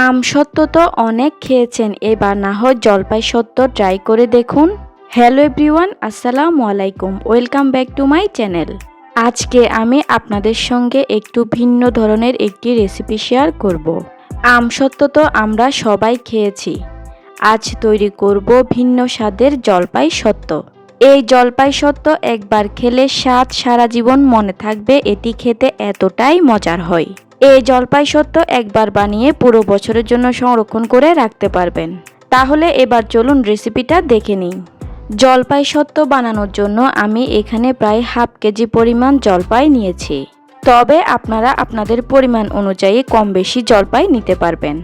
আম সত্য তো অনেক খেয়েছেন, এবার না হয় জলপাই সত্ত্ব ট্রাই করে দেখুন। হ্যালো এভরিওয়ান আসসালামু আলাইকুম welcome back to my channel আজকে আমি আপনাদের সঙ্গে একটু ভিন্ন ধরনের একটি রেসিপি শেয়ার করব। আম সত্য তো আমরা সবাই খেয়েছি। আজ তৈরি করব ভিন্ন স্বাদের জলপাই সত্ত্ব এই জলপাই সত্ত্ব একবার খেলে স্বাদ সারা জীবন মনে থাকবে, এটি খেতে এতটাই মজার হয়। এই জলপাই সত্ত্ব একবার বানিয়ে পুরো বছরের জন্য সংরক্ষণ করে রাখতে পারবেন। তাহলে এবার চলুন রেসিপিটা দেখে নিই। জলপাই সত্ত্ব বানানোর জন্য আমি এখানে প্রায় হাফ কেজি পরিমাণ জলপাই নিয়েছি। তবে আপনারা আপনাদের পরিমাণ অনুযায়ী কম বেশি জলপাই নিতে পারবেন।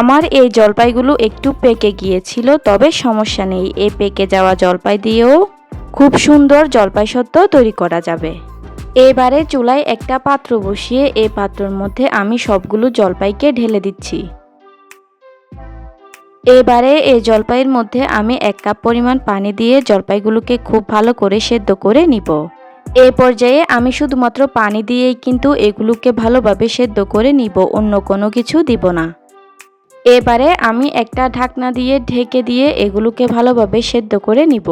আমার এই জলপাইগুলো একটু পেকে গিয়েছিল, তবে সমস্যা নেই। এই পেকে যাওয়া জলপাই দিয়েও খুব সুন্দর জলপাই সত্ত্ব তৈরি করা যাবে। এবারে চুলায় একটা পাত্র বসিয়ে এই পাত্রের মধ্যে আমি সবগুলো জলপাইকে ঢেলে দিচ্ছি। এবারে এই জলপাইয়ের মধ্যে আমি এক কাপ পরিমাণ পানি দিয়ে জলপাইগুলোকে খুব ভালো করে সেদ্ধ করে নিব। এ পর্যায়ে আমি শুধুমাত্র পানি দিয়েই কিন্তু এগুলোকে ভালোভাবে সেদ্ধ করে নিব, অন্য কোনো কিছু দিব না। এবারে আমি একটা ঢাকনা দিয়ে ঢেকে দিয়ে এগুলোকে ভালোভাবে সেদ্ধ করে নিব।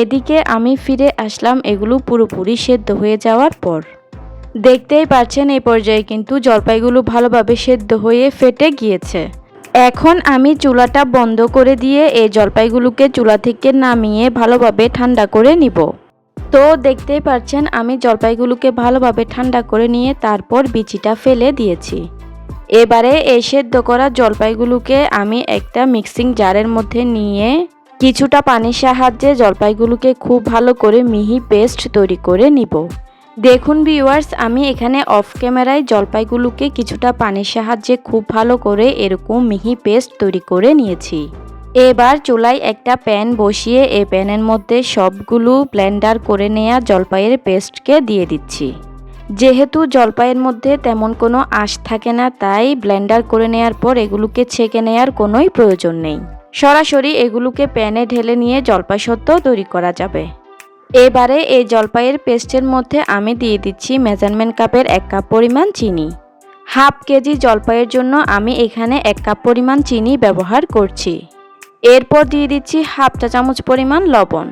এদিকে আমি ফিরে আসলাম, এগুলো পুরোপুরি সেদ্ধ হয়ে যাওয়ার পর। দেখতেই পাচ্ছেন এই পর্যায়ে কিন্তু জলপাইগুলো ভালোভাবে সেদ্ধ হয়ে ফেটে গিয়েছে। এখন আমি চুলাটা বন্ধ করে দিয়ে এই জলপাইগুলোকে চুলা থেকে নামিয়ে ভালোভাবে ঠান্ডা করে নিব। তো দেখতেই পাচ্ছেন, আমি জলপাইগুলোকে ভালোভাবে ঠান্ডা করে নিয়ে তারপর বিচিটা ফেলে দিয়েছি। এবারে এই সেদ্ধ করা জলপাইগুলোকে আমি একটা মিক্সিং জারের মধ্যে নিয়ে কিছুটা পানির সাহায্যে জলপাইগুলোকে খুব ভালো করে মিহি পেস্ট তৈরি করে নিব। দেখুন ভিউয়ার্স, আমি এখানে অফ ক্যামেরায় জলপাইগুলোকে কিছুটা পানির সাহায্যে খুব ভালো করে এরকম মিহি পেস্ট তৈরি করে নিয়েছি। এবার চুলায় একটা প্যান বসিয়ে এই প্যানের মধ্যে সবগুলো ব্লেন্ডার করে নেওয়া জলপাইয়ের পেস্টকে দিয়ে দিচ্ছি। যেহেতু জলপাইয়ের মধ্যে তেমন কোনো আঁশ থাকে না, তাই ব্লেন্ডার করে নেওয়ার পর এগুলোকে ছেঁকে নেওয়ার কোনোই প্রয়োজন নেই। সরাসরি এগুলোকে প্যানে ঢেলে নিয়ে জলপাই সত্ত্ব তৈরি করা যাবে। এবারে এই জলপাইয়ের পেস্টের মধ্যে আমি দিয়ে দিচ্ছি মেজারমেন্ট কাপের এক কাপ পরিমাণ চিনি। হাফ কেজি জলপাইয়ের জন্য আমি এখানে এক কাপ পরিমাণ চিনি ব্যবহার করছি। এরপর দিয়ে দিচ্ছি হাফ চা চামচ পরিমাণ লবণ।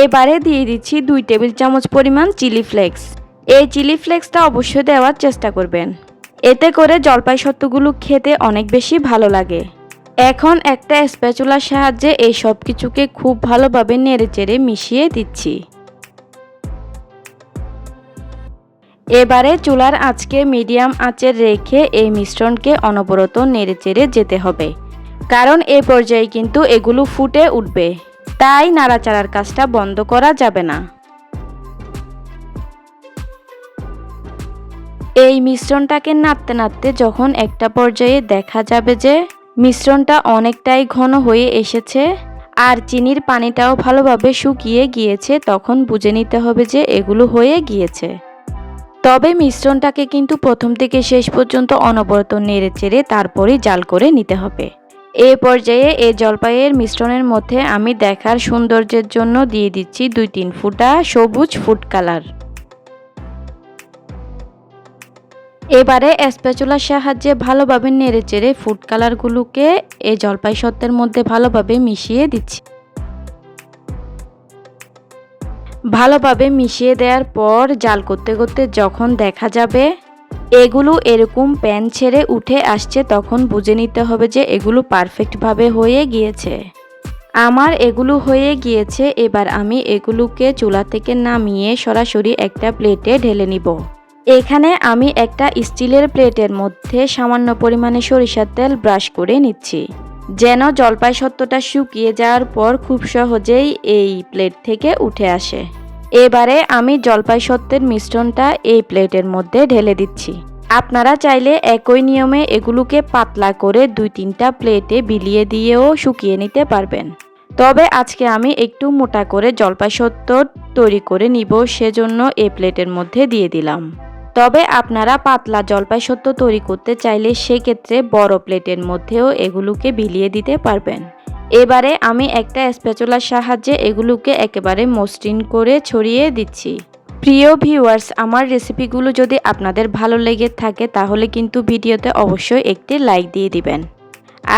এবারে দিয়ে দিচ্ছি দুই টেবিল চামচ পরিমাণ চিলি ফ্লেক্স। এই চিলি ফ্লেক্সটা অবশ্যই দেওয়ার চেষ্টা করবেন। এতে করে জলপাই সত্ত্বগুলো খেতে অনেক বেশি ভালো লাগে। এখন একটা স্প্যাচুলার সাহায্যে এই সব কিছুকে খুব ভালোভাবে নেড়েচেড়ে মিশিয়ে দিচ্ছি। এবারে চুলার আঁচকে মিডিয়াম আঁচে রেখে এই মিশ্রণকে অনবরত নেড়েচেড়ে যেতে হবে। কারণ এ পর্যায়ে কিন্তু এগুলো ফুটে উঠবে। তাই নাড়াচাড়ার কাজটা বন্ধ করা যাবে না। এই মিশ্রণটাকে নাড়তে নাড়তে যখন একটা পর্যায়ে দেখা যাবে যে মিশ্রণটা অনেকটাই ঘন হয়ে এসেছে, আর চিনির পানিটাও ভালোভাবে শুকিয়ে গিয়েছে, তখন বুঝে নিতে হবে যে এগুলো হয়ে গিয়েছে। তবে মিশ্রণটাকে কিন্তু প্রথম থেকে শেষ পর্যন্ত অনবরত নেড়ে চেড়ে তারপরেই জাল করে নিতে হবে। এ পর্যায়ে এই জলপাইয়ের মিশ্রণের মধ্যে আমি দেখার সৌন্দর্যের জন্য দিয়ে দিচ্ছি দুই তিন ফুটা সবুজ ফুড কালার। এবারে স্প্যাচুলার সাহায্যে ভালোভাবে নেড়ে চেড়ে ফুড কালারগুলোকে এই জলপাই সত্ত্বের মধ্যে ভালোভাবে মিশিয়ে দিচ্ছি। ভালোভাবে মিশিয়ে দেওয়ার পর জাল করতে করতে যখন দেখা যাবে এগুলো এরকম প্যান ছেড়ে উঠে আসছে, তখন বুঝে নিতে হবে যে এগুলো পারফেক্টভাবে হয়ে গিয়েছে। আমার এগুলো হয়ে গিয়েছে, এবার আমি এগুলোকে চুলা থেকে নামিয়ে সরাসরি একটা প্লেটে ঢেলে নিব। এখানে আমি একটা স্টিলের প্লেটের মধ্যে সামান্য পরিমাণে সরিষার তেল ব্রাশ করে নিচ্ছি। যেন জলপাই সত্ত্বটা শুকিয়ে যাওয়ার পর খুব সহজেই এই প্লেট থেকে উঠে আসে। এবারে আমি জলপাই সত্ত্বের মিশ্রণটা এই প্লেটের মধ্যে ঢেলে দিচ্ছি। আপনারা চাইলে একই নিয়মে এগুলোকে পাতলা করে দুই তিনটা প্লেটে বিলিয়ে দিয়েও শুকিয়ে নিতে পারবেন। তবে আজকে আমি একটু মোটা করে জলপাই সত্ত্ব তৈরি করে নিব, সেজন্য এই প্লেটের মধ্যে দিয়ে দিলাম। তবে আপনারা পাতলা জলপাই সত্ত্ব তৈরি করতে চাইলে সেক্ষেত্রে বড় প্লেটের মধ্যেও এগুলোকে বিলিয়ে দিতে পারবেন। এবারে আমি একটা স্প্যাচুলার সাহায্যে এগুলোকে একেবারে মসৃণ করে ছড়িয়ে দিচ্ছি। প্রিয় ভিউয়ার্স, আমার রেসিপিগুলো যদি আপনাদের ভালো লেগে থাকে তাহলে কিন্তু ভিডিওতে অবশ্যই একটি লাইক দিয়ে দিবেন।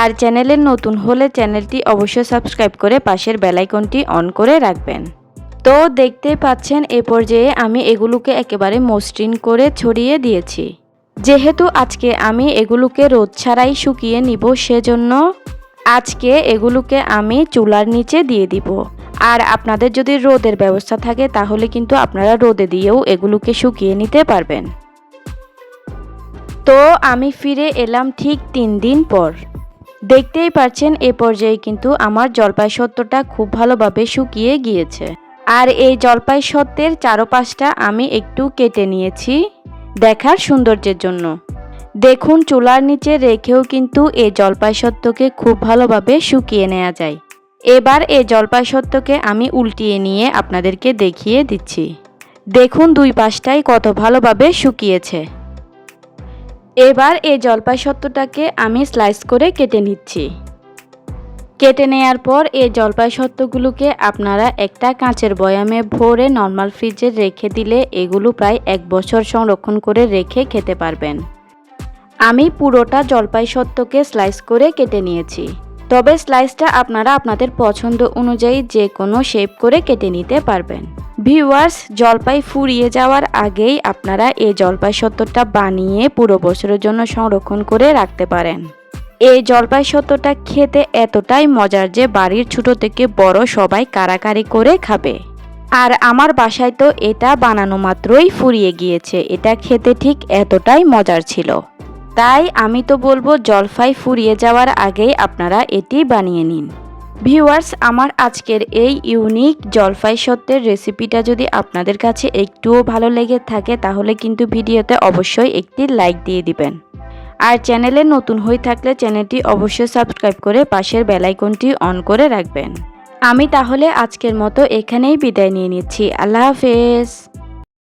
আর চ্যানেলে নতুন হলে চ্যানেলটি অবশ্যই সাবস্ক্রাইব করে পাশের বেলাইকনটি অন করে রাখবেন। তো দেখতেই পাচ্ছেন এ পর্যায়ে আমি এগুলোকে একেবারে মসৃণ করে ছড়িয়ে দিয়েছি। যেহেতু আজকে আমি এগুলোকে রোদ ছাড়াই শুকিয়ে নিব, সেজন্য আজকে এগুলোকে আমি চুলার নিচে দিয়ে দিব। আর আপনাদের যদি রোদের ব্যবস্থা থাকে, তাহলে কিন্তু আপনারা রোদে দিয়েও এগুলোকে শুকিয়ে নিতে পারবেন। তো আমি ফিরে এলাম ঠিক তিন দিন পর। দেখতেই পাচ্ছেন এ পর্যায়ে কিন্তু আমার জলপাই সত্যটা খুব ভালোভাবে শুকিয়ে গিয়েছে। আর এই জলপাই সত্যের চারপাশটা আমি একটু কেটে নিয়েছি দেখার সৌন্দর্যের জন্য। দেখুন, চুলার নিচে রেখেও কিন্তু এই জলপাই সত্যকে খুব ভালোভাবে শুকিয়ে নেওয়া যায়। এবার এই জলপাই সত্যকে আমি উল্টিয়ে নিয়ে আপনাদেরকে দেখিয়ে দিচ্ছি। দেখুন, দুই পাশটাই কত ভালোভাবে শুকিয়েছে। এবার এই জলপাই সত্যটাকে আমি স্লাইস করে কেটে নিচ্ছি। কেটে নেয়ার পর এই জলপাই সত্যগুলোকে আপনারা একটা কাঁচের বয়ামে ভরে নর্মাল ফ্রিজে রেখে দিলে এগুলো প্রায় এক বছর সংরক্ষণ করে রেখে খেতে পারবেন। আমি পুরোটা জলপাই সত্যকে স্লাইস করে কেটে নিয়েছি। তবে স্লাইসটা আপনারা আপনাদের পছন্দ অনুযায়ী যে কোনো শেপ করে কেটে নিতে পারবেন। ভিউয়ার্স, জলপাই ফুরিয়ে যাওয়ার আগেই আপনারা এই জলপাই সত্যটা বানিয়ে পুরো বছরের জন্য সংরক্ষণ করে রাখতে পারেন। এই জলপাই সত্যটা খেতে এতটাই মজার যে বাড়ির ছোট থেকে বড় সবাই কারাকারি করে খাবে। আর আমার বাসায় তো এটা বানানো মাত্রই ফুরিয়ে গিয়েছে, এটা খেতে ঠিক এতটাই মজার ছিল। তাই আমি তো বলব জলফাই ফুরিয়ে যাওয়ার আগেই আপনারা এটি বানিয়ে নিন। ভিউয়ার্স, আমার আজকের এই ইউনিক জলফাই সত্যের রেসিপিটা যদি আপনাদের কাছে একটুও ভালো লেগে থাকে, তাহলে কিন্তু ভিডিওতে অবশ্যই একটি লাইক দিয়ে দিবেন। আর চ্যানেলে নতুন হয়ে থাকলে চ্যানেলটি অবশ্যই সাবস্ক্রাইব করে পাশের বেলাইকনটি অন করে রাখবেন। আমি তাহলে আজকের মতো এখানেই বিদায় নিয়ে নিচ্ছি। আল্লাহ হাফেজ।